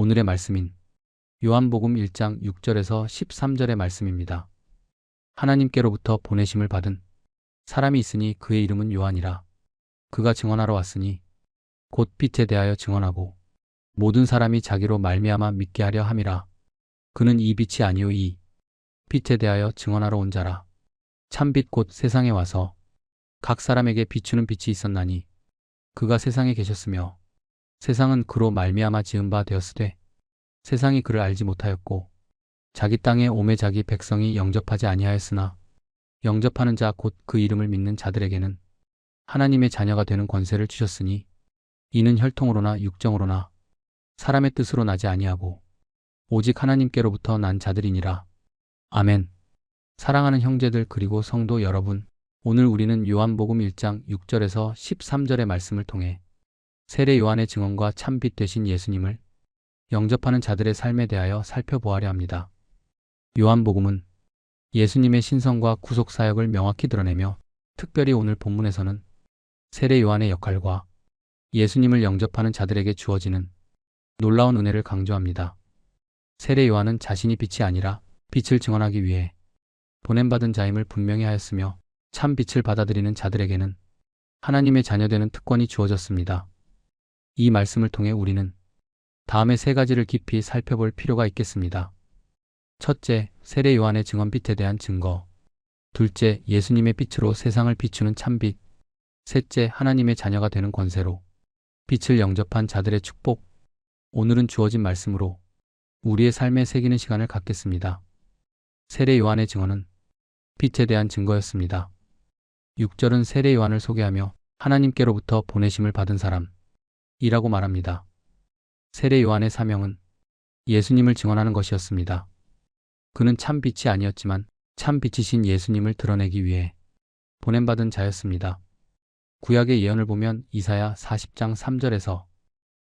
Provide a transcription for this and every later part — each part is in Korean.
오늘의 말씀인 요한복음 1장 6절에서 13절의 말씀입니다. 하나님께로부터 보내심을 받은 사람이 있으니 그의 이름은 요한이라. 그가 증언하러 왔으니 곧 빛에 대하여 증언하고 모든 사람이 자기로 말미암아 믿게 하려 함이라. 그는 이 빛이 아니요 이 빛에 대하여 증언하러 온 자라. 참빛 곧 세상에 와서 각 사람에게 비추는 빛이 있었나니 그가 세상에 계셨으며 세상은 그로 말미암아 지은 바 되었으되 세상이 그를 알지 못하였고 자기 땅에 오매 자기 백성이 영접하지 아니하였으나 영접하는 자 곧 그 이름을 믿는 자들에게는 하나님의 자녀가 되는 권세를 주셨으니 이는 혈통으로나 육정으로나 사람의 뜻으로 나지 아니하고 오직 하나님께로부터 난 자들이니라. 아멘. 사랑하는 형제들 그리고 성도 여러분, 오늘 우리는 요한복음 1장 6절에서 13절의 말씀을 통해 세례 요한의 증언과 참빛 되신 예수님을 영접하는 자들의 삶에 대하여 살펴보아려 합니다. 요한복음은 예수님의 신성과 구속 사역을 명확히 드러내며 특별히 오늘 본문에서는 세례 요한의 역할과 예수님을 영접하는 자들에게 주어지는 놀라운 은혜를 강조합니다. 세례 요한은 자신이 빛이 아니라 빛을 증언하기 위해 보냄받은 자임을 분명히 하였으며 참 빛을 받아들이는 자들에게는 하나님의 자녀되는 특권이 주어졌습니다. 이 말씀을 통해 우리는 다음의 세 가지를 깊이 살펴볼 필요가 있겠습니다. 첫째, 세례 요한의 증언빛에 대한 증거. 둘째, 예수님의 빛으로 세상을 비추는 참빛. 셋째, 하나님의 자녀가 되는 권세로 빛을 영접한 자들의 축복. 오늘은 주어진 말씀으로 우리의 삶에 새기는 시간을 갖겠습니다. 세례 요한의 증언은 빛에 대한 증거였습니다. 6절은 세례 요한을 소개하며 하나님께로부터 보내심을 받은 사람 이라고 말합니다. 세례 요한의 사명은 예수님을 증언하는 것이었습니다. 그는 참 빛이 아니었지만 참 빛이신 예수님을 드러내기 위해 보냄받은 자였습니다. 구약의 예언을 보면 이사야 40장 3절에서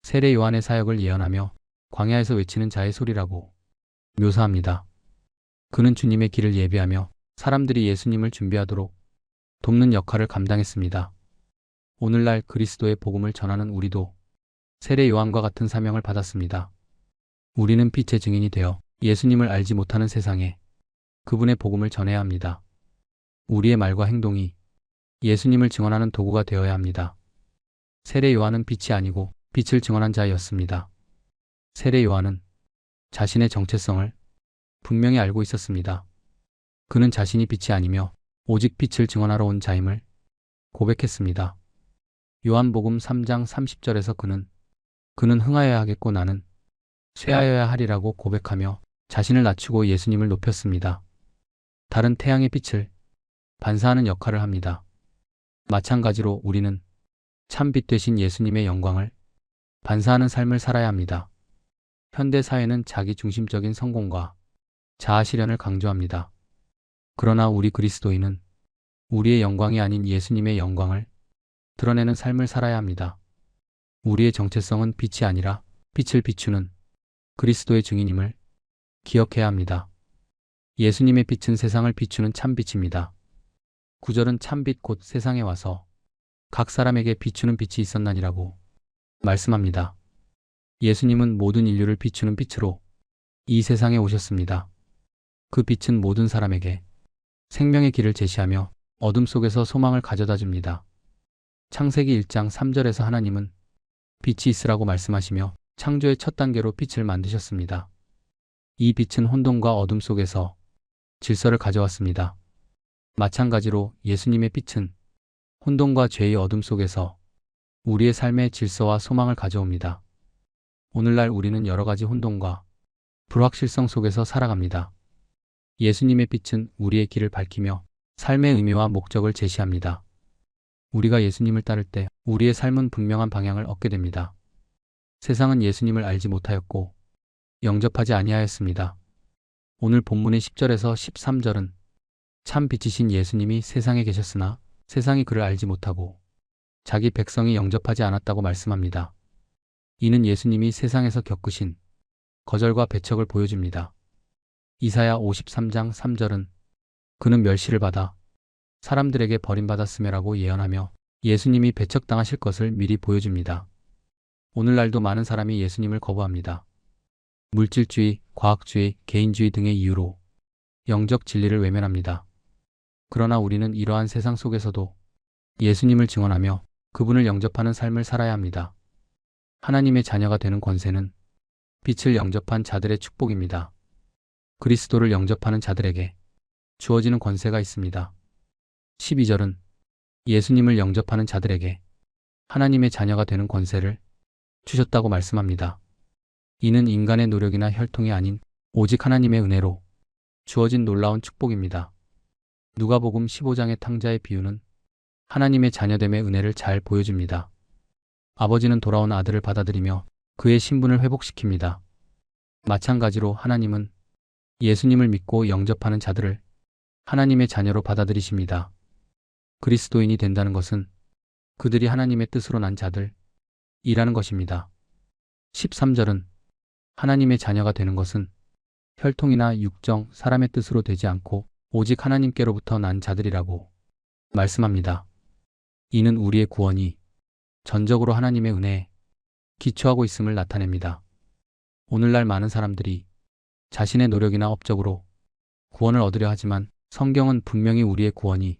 세례 요한의 사역을 예언하며 광야에서 외치는 자의 소리라고 묘사합니다. 그는 주님의 길을 예비하며 사람들이 예수님을 준비하도록 돕는 역할을 감당했습니다. 오늘날 그리스도의 복음을 전하는 우리도 세례 요한과 같은 사명을 받았습니다. 우리는 빛의 증인이 되어 예수님을 알지 못하는 세상에 그분의 복음을 전해야 합니다. 우리의 말과 행동이 예수님을 증언하는 도구가 되어야 합니다. 세례 요한은 빛이 아니고 빛을 증언한 자였습니다. 세례 요한은 자신의 정체성을 분명히 알고 있었습니다. 그는 자신이 빛이 아니며 오직 빛을 증언하러 온 자임을 고백했습니다. 요한복음 3장 30절에서 그는 그는 흥하여야 하겠고 나는 쇠하여야 하리라고 고백하며 자신을 낮추고 예수님을 높였습니다. 다른 태양의 빛을 반사하는 역할을 합니다. 마찬가지로 우리는 참빛 되신 예수님의 영광을 반사하는 삶을 살아야 합니다. 현대 사회는 자기 중심적인 성공과 자아 실현을 강조합니다. 그러나 우리 그리스도인은 우리의 영광이 아닌 예수님의 영광을 드러내는 삶을 살아야 합니다. 우리의 정체성은 빛이 아니라 빛을 비추는 그리스도의 증인임을 기억해야 합니다. 예수님의 빛은 세상을 비추는 참빛입니다. 구절은 참빛 곧 세상에 와서 각 사람에게 비추는 빛이 있었나니라고 말씀합니다. 예수님은 모든 인류를 비추는 빛으로 이 세상에 오셨습니다. 그 빛은 모든 사람에게 생명의 길을 제시하며 어둠 속에서 소망을 가져다 줍니다. 창세기 1장 3절에서 하나님은 빛이 있으라고 말씀하시며 창조의 첫 단계로 빛을 만드셨습니다. 이 빛은 혼돈과 어둠 속에서 질서를 가져왔습니다. 마찬가지로 예수님의 빛은 혼돈과 죄의 어둠 속에서 우리의 삶의 질서와 소망을 가져옵니다. 오늘날 우리는 여러 가지 혼돈과 불확실성 속에서 살아갑니다. 예수님의 빛은 우리의 길을 밝히며 삶의 의미와 목적을 제시합니다. 우리가 예수님을 따를 때 우리의 삶은 분명한 방향을 얻게 됩니다. 세상은 예수님을 알지 못하였고 영접하지 아니하였습니다. 오늘 본문의 10절에서 13절은 참 빛이신 예수님이 세상에 계셨으나 세상이 그를 알지 못하고 자기 백성이 영접하지 않았다고 말씀합니다. 이는 예수님이 세상에서 겪으신 거절과 배척을 보여줍니다. 이사야 53장 3절은 그는 멸시를 받아 사람들에게 버림받았음이라고 예언하며 예수님이 배척당하실 것을 미리 보여줍니다. 오늘날도 많은 사람이 예수님을 거부합니다. 물질주의, 과학주의, 개인주의 등의 이유로 영적 진리를 외면합니다. 그러나 우리는 이러한 세상 속에서도 예수님을 증언하며 그분을 영접하는 삶을 살아야 합니다. 하나님의 자녀가 되는 권세는 빛을 영접한 자들의 축복입니다. 그리스도를 영접하는 자들에게 주어지는 권세가 있습니다. 12절은 예수님을 영접하는 자들에게 하나님의 자녀가 되는 권세를 주셨다고 말씀합니다. 이는 인간의 노력이나 혈통이 아닌 오직 하나님의 은혜로 주어진 놀라운 축복입니다. 누가복음 15장의 탕자의 비유는 하나님의 자녀됨의 은혜를 잘 보여줍니다. 아버지는 돌아온 아들을 받아들이며 그의 신분을 회복시킵니다. 마찬가지로 하나님은 예수님을 믿고 영접하는 자들을 하나님의 자녀로 받아들이십니다. 그리스도인이 된다는 것은 그들이 하나님의 뜻으로 난 자들 이라는 것입니다. 13절은 하나님의 자녀가 되는 것은 혈통이나 육정, 사람의 뜻으로 되지 않고 오직 하나님께로부터 난 자들이라고 말씀합니다. 이는 우리의 구원이 전적으로 하나님의 은혜에 기초하고 있음을 나타냅니다. 오늘날 많은 사람들이 자신의 노력이나 업적으로 구원을 얻으려 하지만 성경은 분명히 우리의 구원이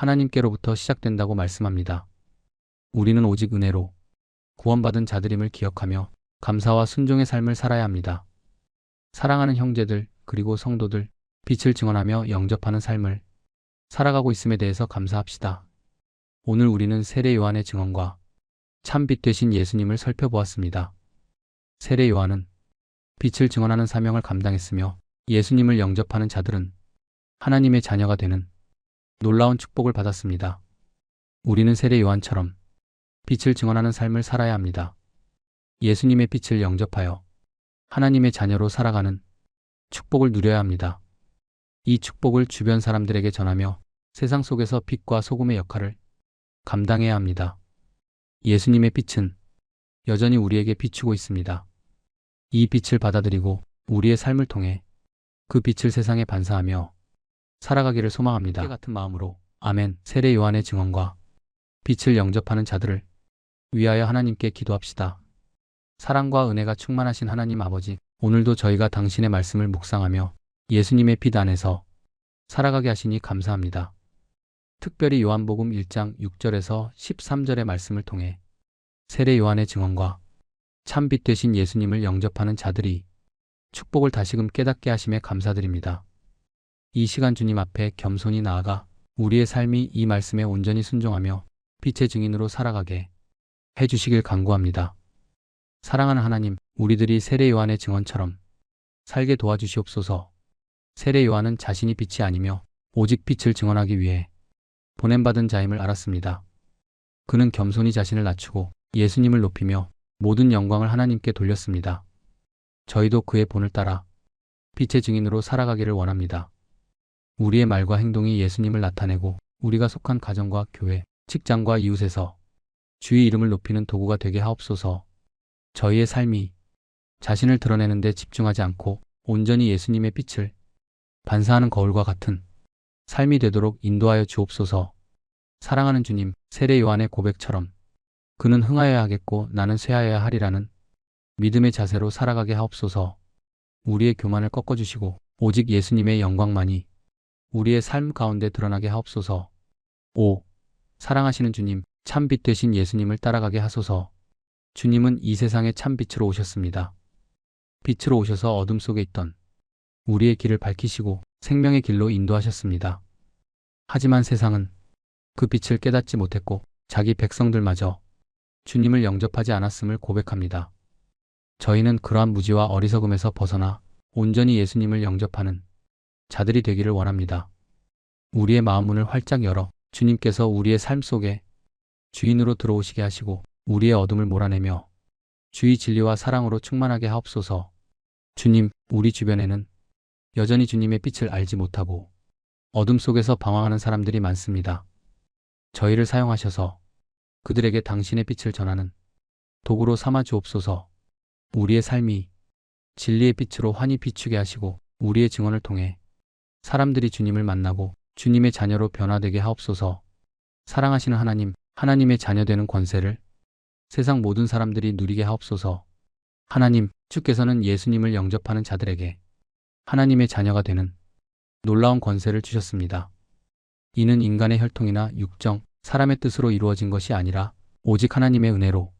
하나님께로부터 시작된다고 말씀합니다. 우리는 오직 은혜로 구원받은 자들임을 기억하며 감사와 순종의 삶을 살아야 합니다. 사랑하는 형제들 그리고 성도들 빛을 증언하며 영접하는 삶을 살아가고 있음에 대해서 감사합시다. 오늘 우리는 세례 요한의 증언과 참빛 되신 예수님을 살펴보았습니다. 세례 요한은 빛을 증언하는 사명을 감당했으며 예수님을 영접하는 자들은 하나님의 자녀가 되는 놀라운 축복을 받았습니다. 우리는 세례 요한처럼 빛을 증언하는 삶을 살아야 합니다. 예수님의 빛을 영접하여 하나님의 자녀로 살아가는 축복을 누려야 합니다. 이 축복을 주변 사람들에게 전하며 세상 속에서 빛과 소금의 역할을 감당해야 합니다. 예수님의 빛은 여전히 우리에게 비추고 있습니다. 이 빛을 받아들이고 우리의 삶을 통해 그 빛을 세상에 반사하며 살아가기를 소망합니다. 같은 마음으로 아멘 세례 요한의 증언과 빛을 영접하는 자들을 위하여 하나님께 기도합시다. 사랑과 은혜가 충만하신 하나님 아버지, 오늘도 저희가 당신의 말씀을 묵상하며 예수님의 빛 안에서 살아가게 하시니 감사합니다. 특별히 요한복음 1장 6절에서 13절의 말씀을 통해 세례 요한의 증언과 참빛 되신 예수님을 영접하는 자들이 축복을 다시금 깨닫게 하심에 감사드립니다. 이 시간 주님 앞에 겸손히 나아가 우리의 삶이 이 말씀에 온전히 순종하며 빛의 증인으로 살아가게 해주시길 간구합니다. 사랑하는 하나님, 우리들이 세례 요한의 증언처럼 살게 도와주시옵소서. 세례 요한은 자신이 빛이 아니며 오직 빛을 증언하기 위해 보냄받은 자임을 알았습니다. 그는 겸손히 자신을 낮추고 예수님을 높이며 모든 영광을 하나님께 돌렸습니다. 저희도 그의 본을 따라 빛의 증인으로 살아가기를 원합니다. 우리의 말과 행동이 예수님을 나타내고 우리가 속한 가정과 교회, 직장과 이웃에서 주의 이름을 높이는 도구가 되게 하옵소서. 저희의 삶이 자신을 드러내는 데 집중하지 않고 온전히 예수님의 빛을 반사하는 거울과 같은 삶이 되도록 인도하여 주옵소서. 사랑하는 주님, 세례 요한의 고백처럼 그는 흥하여야 하겠고 나는 쇠하여야 하리라는 믿음의 자세로 살아가게 하옵소서. 우리의 교만을 꺾어주시고 오직 예수님의 영광만이 우리의 삶 가운데 드러나게 하옵소서. 5. 사랑하시는 주님, 참빛 되신 예수님을 따라가게 하소서. 주님은 이 세상에 참빛으로 오셨습니다. 빛으로 오셔서 어둠 속에 있던 우리의 길을 밝히시고 생명의 길로 인도하셨습니다. 하지만 세상은 그 빛을 깨닫지 못했고 자기 백성들마저 주님을 영접하지 않았음을 고백합니다. 저희는 그러한 무지와 어리석음에서 벗어나 온전히 예수님을 영접하는 자들이 되기를 원합니다. 우리의 마음 문을 활짝 열어 주님께서 우리의 삶 속에 주인으로 들어오시게 하시고 우리의 어둠을 몰아내며 주의 진리와 사랑으로 충만하게 하옵소서. 주님, 우리 주변에는 여전히 주님의 빛을 알지 못하고 어둠 속에서 방황하는 사람들이 많습니다. 저희를 사용하셔서 그들에게 당신의 빛을 전하는 도구로 삼아 주옵소서. 우리의 삶이 진리의 빛으로 환히 비추게 하시고 우리의 증언을 통해 사람들이 주님을 만나고 주님의 자녀로 변화되게 하옵소서. 사랑하시는 하나님, 하나님의 자녀 되는 권세를 세상 모든 사람들이 누리게 하옵소서. 하나님, 주께서는 예수님을 영접하는 자들에게 하나님의 자녀가 되는 놀라운 권세를 주셨습니다. 이는 인간의 혈통이나 육정, 사람의 뜻으로 이루어진 것이 아니라 오직 하나님의 은혜로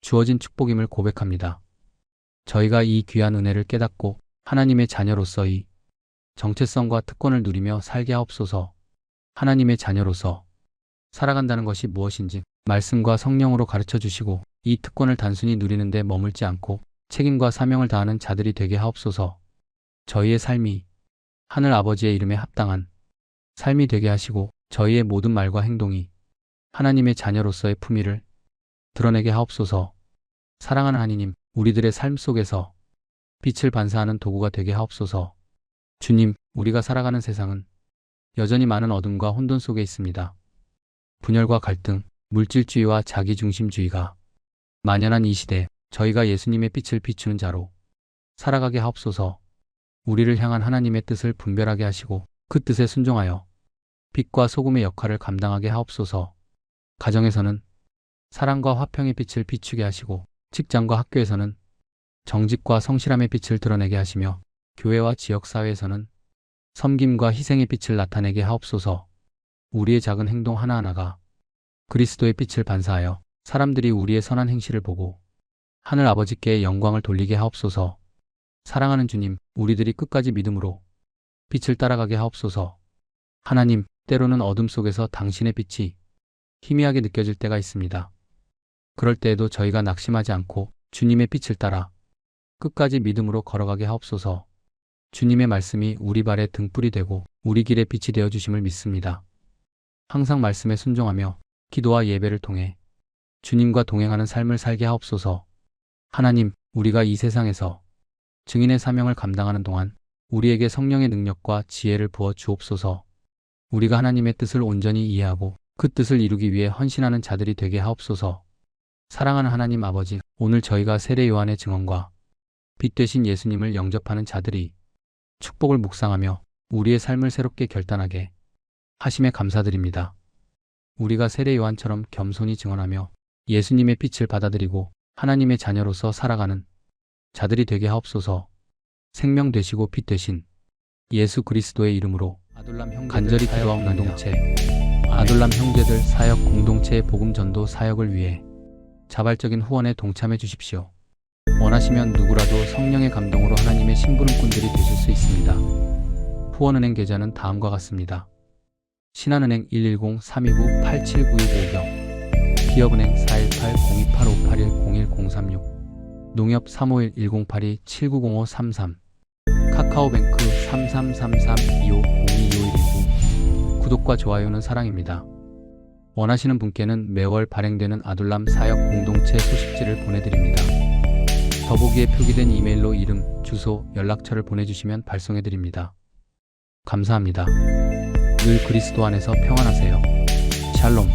주어진 축복임을 고백합니다. 저희가 이 귀한 은혜를 깨닫고 하나님의 자녀로서의 정체성과 특권을 누리며 살게 하옵소서. 하나님의 자녀로서 살아간다는 것이 무엇인지 말씀과 성령으로 가르쳐 주시고 이 특권을 단순히 누리는 데 머물지 않고 책임과 사명을 다하는 자들이 되게 하옵소서. 저희의 삶이 하늘 아버지의 이름에 합당한 삶이 되게 하시고 저희의 모든 말과 행동이 하나님의 자녀로서의 품위를 드러내게 하옵소서. 사랑하는 하나님 우리들의 삶 속에서 빛을 반사하는 도구가 되게 하옵소서 주님 우리가 살아가는 세상은 여전히 많은 어둠과 혼돈 속에 있습니다. 분열과 갈등, 물질주의와 자기중심주의가 만연한 이 시대 저희가 예수님의 빛을 비추는 자로 살아가게 하옵소서 우리를 향한 하나님의 뜻을 분별하게 하시고 그 뜻에 순종하여 빛과 소금의 역할을 감당하게 하옵소서 가정에서는 사랑과 화평의 빛을 비추게 하시고 직장과 학교에서는 정직과 성실함의 빛을 드러내게 하시며 교회와 지역사회에서는 섬김과 희생의 빛을 나타내게 하옵소서 우리의 작은 행동 하나하나가 그리스도의 빛을 반사하여 사람들이 우리의 선한 행실을 보고 하늘 아버지께 영광을 돌리게 하옵소서 사랑하는 주님, 우리들이 끝까지 믿음으로 빛을 따라가게 하옵소서 하나님, 때로는 어둠 속에서 당신의 빛이 희미하게 느껴질 때가 있습니다. 그럴 때에도 저희가 낙심하지 않고 주님의 빛을 따라 끝까지 믿음으로 걸어가게 하옵소서. 주님의 말씀이 우리 발의 등불이 되고 우리 길의 빛이 되어 주심을 믿습니다. 항상 말씀에 순종하며 기도와 예배를 통해 주님과 동행하는 삶을 살게 하옵소서. 하나님, 우리가 이 세상에서 증인의 사명을 감당하는 동안 우리에게 성령의 능력과 지혜를 부어 주옵소서. 우리가 하나님의 뜻을 온전히 이해하고 그 뜻을 이루기 위해 헌신하는 자들이 되게 하옵소서. 사랑하는 하나님 아버지, 오늘 저희가 세례 요한의 증언과 빛 되신 예수님을 영접하는 자들이 축복을 묵상하며 우리의 삶을 새롭게 결단하게 하심에 감사드립니다. 우리가 세례 요한처럼 겸손히 증언하며 예수님의 빛을 받아들이고 하나님의 자녀로서 살아가는 자들이 되게 하옵소서. 생명 되시고 빛 되신 예수 그리스도의 이름으로 간절히 기도하옵 공동체 아둘람 형제들 사역 공동체의 복음 전도 사역을 위해 자발적인 후원에 동참해 주십시오. 원하시면 누구라도 성령의 감동으로 하나님의 심부름꾼들이 되실 수 있습니다. 후원은행 계좌는 다음과 같습니다. 신한은행 110-329-8792경 기업은행 418-028581-0136 농협 351-1082-790533 카카오뱅크 3333-2502-2519 구독과 좋아요는 사랑입니다. 원하시는 분께는 매월 발행되는 아둘람 사역 공동체 소식지를 보내드립니다. 더보기에 표기된 이메일로 이름, 주소, 연락처를 보내주시면 발송해드립니다. 감사합니다. 늘 그리스도 안에서 평안하세요. 샬롬.